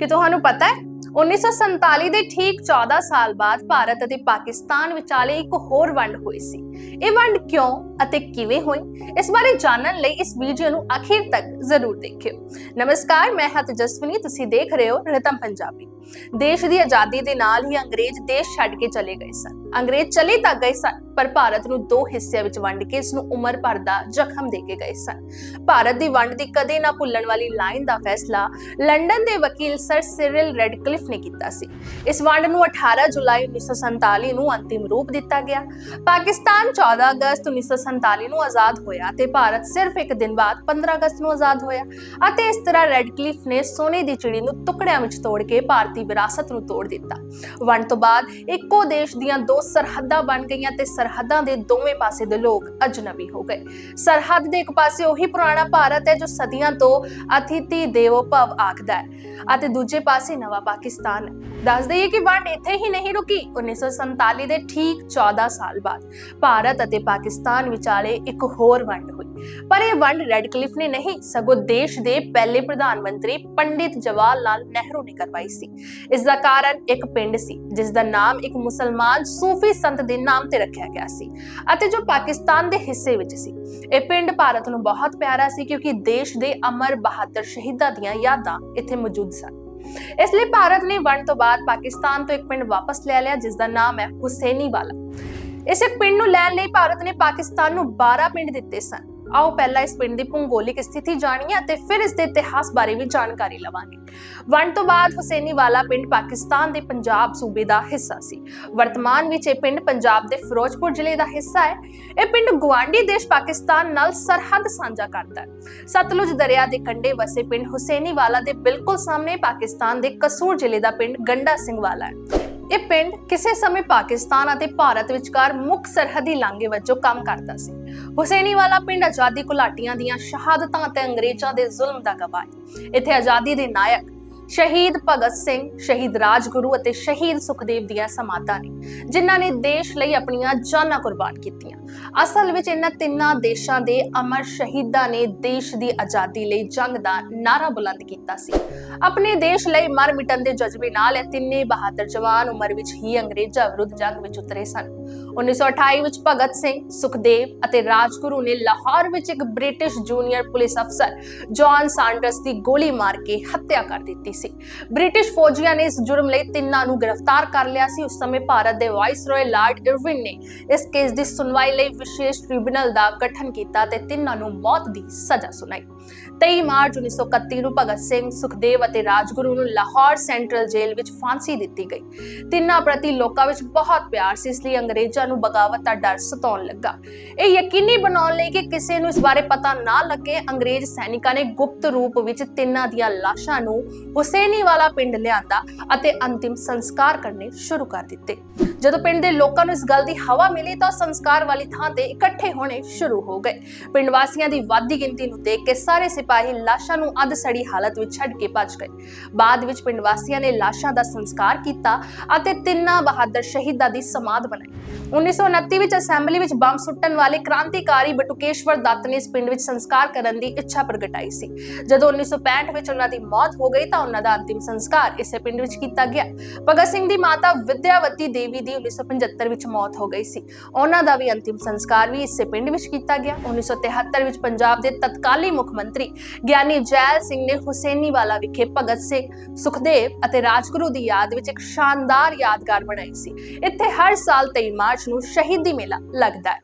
ਕਿ ਤੁਹਾਨੂੰ ਪਤਾ ਹੈ 1947 ਦੇ ਠੀਕ 14 ਸਾਲ ਬਾਅਦ ਭਾਰਤ ਅਤੇ ਪਾਕਿਸਤਾਨ ਵਿਚਾਲੇ ਇੱਕ ਹੋਰ ਵੰਡ ਹੋਈ ਸੀ। ਇਹ ਵੰਡ ਕਿਉਂ ਅਤੇ ਕਿਵੇਂ ਹੋਈ? ਇਸ ਬਾਰੇ ਜਾਣਨ ਲਈ ਇਸ ਵੀਡੀਓ ਨੂੰ ਅਖੀਰ ਤੱਕ ਜ਼ਰੂਰ ਦੇਖਿਓ। ਨਮਸਕਾਰ, ਮੈਂ ਹਾਂ ਤੇਜਸਵਨੀ, ਤੁਸੀਂ ਦੇਖ ਰਹੇ ਹੋ ਰਤਮ ਪੰਜਾਬੀ। ਦੇਸ਼ ਦੀ ਆਜ਼ਾਦੀ ਦੇ ਨਾਲ ਹੀ ਅੰਗਰੇਜ਼ ਦੇਸ਼ ਛੱਡ ਕੇ ਚਲੇ ਗਏ ਸਨ। ਅੰਗਰੇਜ਼ ਚਲੇ ਤਾਂ ਗਏ ਸਨ, ਪਰ ਭਾਰਤ ਨੂੰ ਦੋ ਹਿੱਸਿਆਂ ਵਿੱਚ ਵੰਡ ਕੇ ਇਸ ਨੂੰ ਉਮਰ ਭਰ ਦਾ ਜ਼ਖਮ ਦੇ ਕੇ ਗਏ ਸਨ। ਭਾਰਤ ਦੀ ਵੰਡ ਦੀ ਕਦੇ ਨਾ ਭੁੱਲਣ ਵਾਲੀ ਲਾਈਨ ਦਾ ਫੈਸਲਾ ਲੰਡਨ ਦੇ ਵਕੀਲ ਸਰ ਸਿਰਿਲ ਰੈਡਕਲਿਫ ਨੇ ਕੀਤਾ ਸੀ। ਇਸ ਵੰਡ ਨੂੰ 18 ਜੁਲਾਈ 1947 ਨੂੰ ਅੰਤਿਮ ਰੂਪ ਦਿੱਤਾ ਗਿਆ। ਪਾਕਿਸਤਾਨ 14 ਅਗਸਤ 1947 ਨੂੰ ਆਜ਼ਾਦ ਹੋਇਆ ਤੇ ਭਾਰਤ ਸਿਰਫ ਇੱਕ ਦਿਨ ਬਾਅਦ 15 ਅਗਸਤ ਨੂੰ ਆਜ਼ਾਦ ਹੋਇਆ ਅਤੇ ਇਸ ਤਰ੍ਹਾਂ ਰੈਡਕਲਿਫ ਨੇ ਸੋਨੇ ਦੀ ਚਿੜੀ ਨੂੰ ਟੁਕੜਿਆਂ ਵਿੱਚ ਤੋੜ ਕੇ ਭਾਰਤੀ ਵਿਰਾਸਤ ਨੂੰ ਤੋੜ ਦਿੱਤਾ। ਵੰਡ ਤੋਂ ਬਾਅਦ ਇੱਕੋ ਦੇਸ਼ ਦੀਆਂ ਦੋ ਸਰਹੱਦਾਂ ਬਣ ਗਈਆਂ ਤੇ ਸਰਹੱਦਾਂ ਦੇ ਦੋਵੇਂ ਪਾਸੇ ਦੇ ਲੋਕ ਅਜਨਬੀ ਹੋ ਗਏ। ਸਰਹੱਦ ਦੇ ਇੱਕ ਪਾਸੇ ਉਹੀ ਪੁਰਾਣਾ ਭਾਰਤ ਹੈ ਜੋ ਸਦੀਆਂ ਤੋਂ ਅਤਿਥੀ ਦੇਵੋ ਭਵ ਆਖਦਾ ਹੈ ਅਤੇ ਦੂਜੇ ਪਾਸੇ ਨਵਾਂ ਪਾਕਿਸਤਾਨ ਹੈ। ਦੱਸ ਦਈਏ ਕਿ ਵੰਡ ਇੱਥੇ ਹੀ ਨਹੀਂ ਰੁਕੀ। 1947 ਦੇ ਠੀਕ 14 ਸਾਲ ਬਾਅਦ ਭਾਰਤ ਅਤੇ ਪਾਕਿਸਤਾਨ ਵਿਚਾਲੇ ਇੱਕ ਹੋਰ ਵੰਡ ਹੋਈ। ਪਰ ਇਹ ਵੰਡ ਰੈਡਕਲਿਫ ਨੇ ਨਹੀਂ, ਸਗੋਂ ਦੇਸ਼ ਦੇ ਪਹਿਲੇ ਪ੍ਰਧਾਨ ਮੰਤਰੀ ਪੰਡਿਤ ਜਵਾਹਰ ਲਾਲ ਨਹਿਰੂ ਨੇ ਕਰਵਾਈ ਸੀ। ਇਸ ਦਾ ਕਾਰਨ ਇੱਕ ਪਿੰਡ ਸੀ, ਜਿਸ ਦਾ ਨਾਮ ਇੱਕ ਮੁਸਲਮਾਨ ਸੂਫੀ ਸੰਤ ਦੇ ਨਾਮ ਤੇ ਰੱਖਿਆ ਗਿਆ ਸੀ ਅਤੇ ਜੋ ਪਾਕਿਸਤਾਨ ਦੇ ਹਿੱਸੇ ਵਿੱਚ ਸੀ। ਇਹ ਪਿੰਡ ਭਾਰਤ ਨੂੰ ਬਹੁਤ ਪਿਆਰਾ ਸੀ ਕਿਉਂਕਿ ਦੇਸ਼ ਦੇ ਅਮਰ ਬਹਾਦਰ ਸ਼ਹੀਦਾਂ ਦੀਆਂ ਯਾਦਾਂ ਇੱਥੇ ਮੌਜੂਦ ਸਨ। ਇਸ ਲਈ ਭਾਰਤ ਨੇ ਵੰਡ ਤੋਂ ਬਾਅਦ ਪਾਕਿਸਤਾਨ ਤੋਂ ਇੱਕ ਪਿੰਡ ਵਾਪਸ ਲੈ ਲਿਆ ਜਿਸ ਦਾ ਨਾਮ ਹੈ ਹੁਸੈਨੀਵਾਲਾ। ਇਸ ਇੱਕ ਪਿੰਡ ਨੂੰ ਲੈਣ ਲਈ ਭਾਰਤ ਨੇ ਪਾਕਿਸਤਾਨ ਨੂੰ 12 ਪਿੰਡ ਦਿੱਤੇ ਸਨ। ਆਓ ਪਹਿਲਾਂ ਇਸ ਪਿੰਡ ਦੀ ਭੂਗੋਲਿਕ ਸਥਿਤੀ ਜਾਣੀਏ ਅਤੇ ਫਿਰ ਇਸ ਦੇ ਇਤਿਹਾਸ ਬਾਰੇ ਵੀ ਜਾਣਕਾਰੀ ਲਵਾਂਗੇ। ਵੰਡ ਤੋਂ ਬਾਅਦ ਹੁਸੈਨੀਵਾਲਾ ਪਿੰਡ ਪਾਕਿਸਤਾਨ ਦੇ ਪੰਜਾਬ ਸੂਬੇ ਦਾ ਹਿੱਸਾ ਸੀ। ਵਰਤਮਾਨ ਵਿੱਚ ਇਹ ਪਿੰਡ ਪੰਜਾਬ ਦੇ ਫਿਰੋਜ਼ਪੁਰ ਜ਼ਿਲ੍ਹੇ ਦਾ ਹਿੱਸਾ ਹੈ। ਇਹ ਪਿੰਡ ਗਵਾਂਡੀ ਦੇਸ਼ ਪਾਕਿਸਤਾਨ ਨਾਲ ਸਰਹੱਦ ਸਾਂਝਾ ਕਰਦਾ ਹੈ। ਸਤਲੁਜ ਦਰਿਆ ਦੇ ਕੰਢੇ ਵਸੇ ਪਿੰਡ ਹੁਸੈਨੀਵਾਲਾ ਦੇ ਬਿਲਕੁਲ ਸਾਹਮਣੇ ਪਾਕਿਸਤਾਨ ਦੇ ਕਸੂਰ ਜ਼ਿਲ੍ਹੇ ਦਾ ਪਿੰਡ ਗੰਡਾ ਸਿੰਘ ਵਾਲਾ ਹੈ। ਇਹ ਪਿੰਡ ਕਿਸੇ ਸਮੇਂ ਪਾਕਿਸਤਾਨ ਅਤੇ ਭਾਰਤ ਵਿਚਕਾਰ ਮੁੱਖ ਸਰਹੱਦੀ ਲਾਂਘੇ ਵਜੋਂ ਕੰਮ ਕਰਦਾ ਸੀ। ਹੁਸੈਨੀ ਵਾਲਾ ਪਿੰਡ ਆਜ਼ਾਦੀ ਘੁਲਾਟੀਆਂ ਦੀਆਂ ਸ਼ਹਾਦਤਾਂ ਤੇ ਅੰਗਰੇਜ਼ਾਂ ਦੇ ਜ਼ੁਲਮ ਦਾ ਗਵਾਹ ਇੱਥੇ ਆਜ਼ਾਦੀ ਦੇ ਨਾਇਕ ਸ਼ਹੀਦ ਭਗਤ ਸਿੰਘ, ਸ਼ਹੀਦ ਰਾਜਗੁਰੂ ਅਤੇ ਸ਼ਹੀਦ ਸੁਖਦੇਵ ਦੀਆਂ ਸਮਾਧਾਂ ਨੇ, ਜਿਨ੍ਹਾਂ ਨੇ ਦੇਸ਼ ਲਈ ਆਪਣੀਆਂ ਜਾਨਾਂ ਕੁਰਬਾਨ ਕੀਤੀਆਂ। ਅਸਲ ਵਿੱਚ ਇਹਨਾਂ ਤਿੰਨਾਂ ਦੇਸ਼ਾਂ ਦੇ ਅਮਰ ਸ਼ਹੀਦਾਂ ਨੇ ਦੇਸ਼ ਦੀ ਆਜ਼ਾਦੀ ਲਈ ਜੰਗ ਦਾ ਨਾਰਾ ਬੁਲੰਦ ਕੀਤਾ ਸੀ। ਆਪਣੇ ਦੇਸ਼ ਲਈ ਮਰ ਮਿਟਣ ਦੇ ਜਜ਼ਬੇ ਨਾਲ ਇਹ ਤਿੰਨੇ ਬਹਾਦਰ ਜਵਾਨ ਉਮਰ ਵਿੱਚ ਹੀ ਅੰਗਰੇਜ਼ਾਂ ਵਿਰੁੱਧ ਜੰਗ ਵਿੱਚ ਉਤਰੇ ਸਨ। 1928 ਵਿੱਚ ਭਗਤ ਸਿੰਘ, ਸੁਖਦੇਵ ਅਤੇ ਰਾਜਗੁਰੂ ਨੇ ਲਾਹੌਰ ਵਿੱਚ ਇੱਕ ਬ੍ਰਿਟਿਸ਼ ਜੂਨੀਅਰ ਪੁਲਿਸ ਅਫਸਰ ਜੌਨ ਸਾਂਡਰਸ ਦੀ ਗੋਲੀ ਮਾਰ ਕੇ ਹੱਤਿਆ ਕਰ ਦਿੱਤੀ ਸੀ। ਬ੍ਰਿਟਿਸ਼ ਫੌਜੀਆਂ ਨੇ ਇਸ ਜੁਰਮ ਲਈ ਤਿੰਨਾਂ ਨੂੰ ਗ੍ਰਿਫਤਾਰ ਕਰ ਲਿਆ ਸੀ। ਉਸ ਸਮੇਂ ਭਾਰਤ ਦੇ ਵਾਇਸਰੋਏ ਲਾਰਡ ਇਰਵਿਨ ਨੇ ਇਸ ਕੇਸ ਦੀ ਸੁਣਵਾਈ ਲਈ ਵਿਸ਼ੇਸ਼ ਟ੍ਰਿਬਿਊਨਲ ਦਾ ਗਠਨ ਕੀਤਾ ਤੇ ਤਿੰਨਾਂ ਨੂੰ ਮੌਤ ਦੀ ਸਜ਼ਾ ਸੁਣਾਈ। 23 ਮਾਰਚ 1931 ਨੂੰ ਭਗਤ ਸਿੰਘ ਸੁਖਦੇਵ ਅਤੇ ਰਾਜਗੁਰੂ ਨੂੰ ਲਾਹੌਰ ਸੈਂਟਰਲ ਜੇਲ੍ਹ ਵਿੱਚ ਫਾਂਸੀ ਦਿੱਤੀ ਗਈ। ਤਿੰਨਾਂ ਪ੍ਰਤੀ ਲੋਕਾਂ ਵਿੱਚ ਬਹੁਤ ਪਿਆਰ ਸੀ, ਇਸ ਲਈ ਅੰਗਰੇਜ਼ਾਂ ਨੂੰ ਬਗਾਵਤ ਦਾ ਡਰ ਸਤਾਉਣ ਲੱਗਾ। ਇਹ ਯਕੀਨੀ ਬਣਾਉਣ ਲਈ ਕਿ ਕਿਸੇ ਨੂੰ ਇਸ ਬਾਰੇ ਪਤਾ ਨਾ ਲੱਗੇ, ਅੰਗਰੇਜ਼ ਸੈਨਿਕਾਂ ਨੇ ਗੁਪਤ ਰੂਪ ਵਿੱਚ ਤਿੰਨਾਂ ਦੀਆਂ ਲਾਸ਼ਾਂ ਨੂੰ ਹੁਸੈਨੀ ਵਾਲਾ ਪਿੰਡ ਲਿਆਂਦਾ ਅਤੇ ਅੰਤਿਮ ਸੰਸਕਾਰ ਕਰਨੇ ਸ਼ੁਰੂ ਕਰ ਦਿੱਤੇ। ਜਦੋਂ ਪਿੰਡ ਦੇ ਲੋਕਾਂ ਨੂੰ ਇਸ ਗੱਲ ਦੀ ਹਵਾ ਮਿਲੀ ਤਾਂ ਉਹ ਸੰਸਕਾਰ ਵਾਲੀ ਥਾਂ ਤੇ ਇਕੱਠੇ ਹੋਣੇ ਸ਼ੁਰੂ ਹੋ ਗਏ। ਪਿੰਡ ਵਾਸੀਆਂ ਦੀ ਵੱਧਦੀ ਗਿਣਤੀ ਨੂੰ ਦੇਖ ਕੇ ਸਾਰੇ ਸਿਪਾਹੀ ਲਾਸ਼ਾਂ ਨੂੰ ਅੱਧ ਸੜੀ ਹਾਲਤ ਵਿੱਚ ਛੱਡ ਕੇ ਭੱਜ ਗਏ। ਬਾਅਦ ਵਿੱਚ ਪਿੰਡ ਵਾਸੀਆਂ ਨੇ ਲਾਸ਼ਾਂ ਦਾ ਸੰਸਕਾਰ ਕੀਤਾ ਅਤੇ ਤਿੰਨਾਂ ਬਹਾਦਰ ਸ਼ਹੀਦਾਂ ਦੀ ਸਮਾਧ ਬਣਾਈ। 1929 ਵਿੱਚ ਅਸੈਂਬਲੀ ਵਿੱਚ ਬੰਬ ਸੁੱਟਣ ਵਾਲੇ ਕ੍ਰਾਂਤੀਕਾਰੀ ਬਟੁਕੇਸ਼ਵਰ ਦੱਤ ਨੇ ਇਸ ਪਿੰਡ ਵਿੱਚ ਸੰਸਕਾਰ ਕਰਨ ਦੀ ਇੱਛਾ ਪ੍ਰਗਟਾਈ ਸੀ। ਜਦੋਂ 1965 ਵਿੱਚ ਉਹਨਾਂ ਦੀ ਮੌਤ ਹੋ ਗਈ ਤਾਂ ਉਹਨਾਂ ਦਾ ਅੰਤਿਮ ਸੰਸਕਾਰ ਇਸੇ ਪਿੰਡ ਵਿੱਚ ਕੀਤਾ ਗਿਆ। ਭਗਤ ਸਿੰਘ ਦੀ ਮਾਤਾ ਵਿਦਿਆਵਤੀ ਦੇਵੀ ਦੀ 1975 ਵਿੱਚ ਮੌਤ ਹੋ ਗਈ ਸੀ। ਉਹਨਾਂ ਦਾ ਵੀ ਅੰਤਿਮ ਸੰਸਕਾਰ ਵੀ ਇਸੇ ਪਿੰਡ ਵਿੱਚ ਕੀਤਾ ਗਿਆ। 1973 ਵਿੱਚ ਪੰਜਾਬ ਦੇ ਤਤਕਾਲੀ ਮੁੱਖ ਮੰਤਰੀ ਗਿਆਨੀ ਜੈਲ ਸਿੰਘ ਨੇ ਹੁਸੈਨੀਵਾਲਾ ਵਿਖੇ ਭਗਤ ਸਿੰਘ, ਸੁਖਦੇਵ ਅਤੇ ਰਾਜਗੁਰੂ ਦੀ ਯਾਦ ਵਿੱਚ ਇੱਕ ਸ਼ਾਨਦਾਰ ਯਾਦਗਾਰ ਬਣਾਈ ਸੀ। ਇੱਥੇ ਹਰ ਸਾਲ 23 ਮਾਰਚ ਨੂੰ ਸ਼ਹੀਦੀ ਮੇਲਾ ਲੱਗਦਾ ਹੈ।